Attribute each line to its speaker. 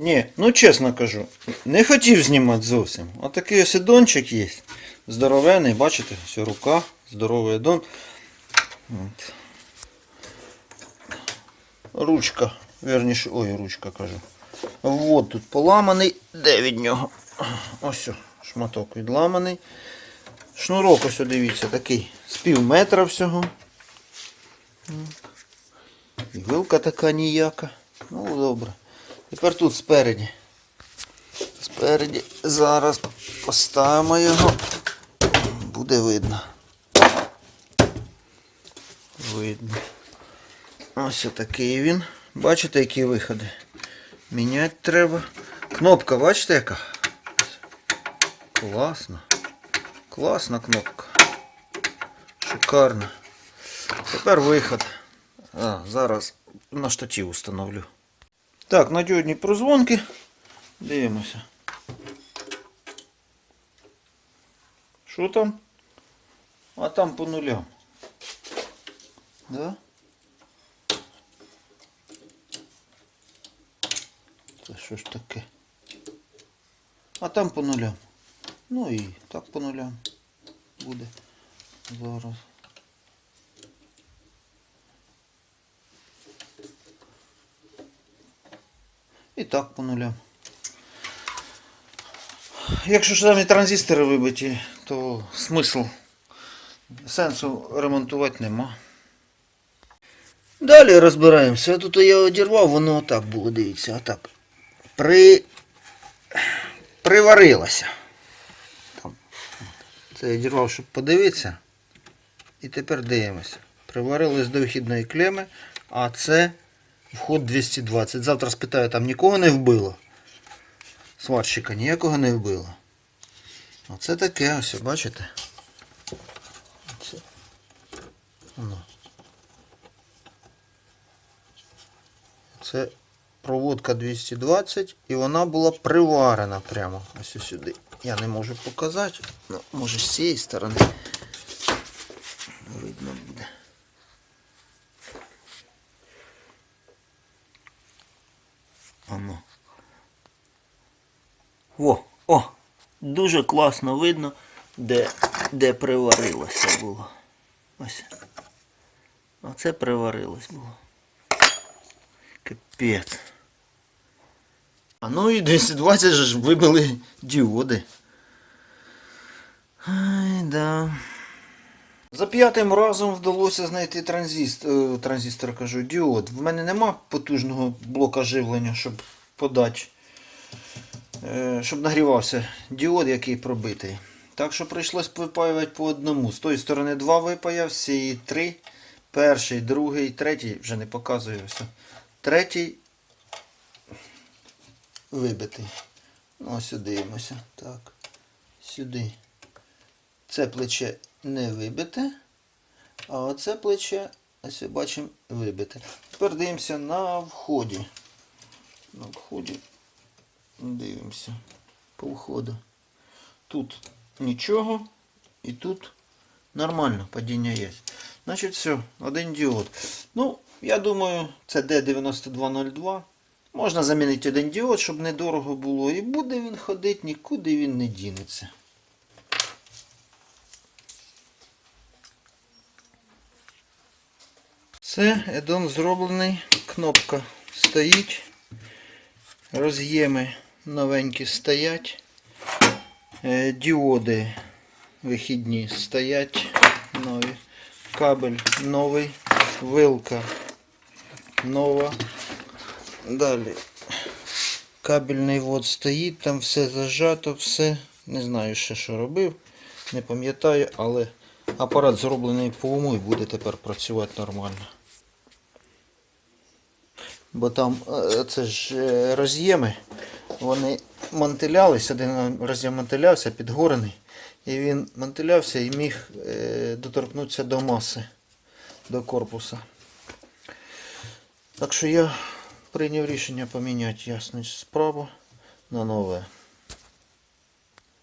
Speaker 1: Ні, ну чесно кажу, не хотів знімати зовсім. Отакий ось дончик є. Здоровений, бачите, все рука, здоровий дон. От. Ручка, верніше, ой, ручка кажу. Вот тут поламаний. Де від нього? Ось шматок відламаний. Шнурок ось дивіться, такий з пів метра всього. І вилка така ніяка. Ну, добре. Тепер тут спереді. Спереді зараз поставимо його. Буде видно. Видно. Ось такий він. Бачите, які виходи? Міняти треба. Кнопка, бачите яка? Класно. Класна кнопка. Шикарно. Тепер виход. А, зараз на штатив установлю. Так, на діодні прозвонки. Дивимося. Що там? А там по нулям. Да? Це що ж таке? А там по нулям. Ну і так по нулям буде зараз. І так по нулям. Якщо ж самі транзистори вибиті, то смисл сенсу ремонтувати нема. Далі розбираємося. Тут я одірвав, воно отак було, дивіться, отак. При... Приварилося. Це я одірвав, щоб подивитися. І тепер дивимося. Приварилось до вихідної клеми, а це вход 220. Завтра спитаю, там нікого не вбило. Сварщика ніякого не вбило. Оце таке ось, бачите? Оце. Воно. Це проводка 220 і вона була приварена прямо ось сюди. Я не можу показати, ну, може з цієї сторони видно буде. Оно. Во, о, дуже класно видно, де, де приварилося було. Ось. Оце приварилось було. Капець. А ну і 220 же ж вибили діоди. Ай, да. За п'ятим разом вдалося знайти транзистор, транзистор кажу, діод. В мене нема потужного блока живлення, щоб подати, е, щоб нагрівався діод, який пробитий. Так що прийшлось випаювати по одному. З тої сторони два випаяв, з цієї три. Перший, другий, третій, вже не показую все. Третій вибитий. Ну, ось дивимося. Так. Сюди. Це плече не вибите, а оце плече, ось бачимо, вибите. Тепер дивимося на вході. На вході дивимося по входу. Тут нічого і тут нормально, падіння є. Значить, все, один діод. Ну, я думаю, це D9202. Можна замінити один діод, щоб недорого було. І буде він ходити, нікуди він не дінеться. Це едон зроблений, кнопка стоїть, роз'єми новенькі стоять, е, діоди вихідні стоять, нові, кабель новий, вилка нова. Далі кабельний вод стоїть, там все зажато, все. Не знаю ще що робив, не пам'ятаю, але апарат зроблений по уму і буде тепер працювати нормально. Бо там е, це ж е, роз'єми, вони мантилялись, один роз'єм мантилявся, підгорений. І він мантилявся і міг е, доторкнутися до маси, до корпуса. Так що я прийняв рішення поміняти ясність справу на нове.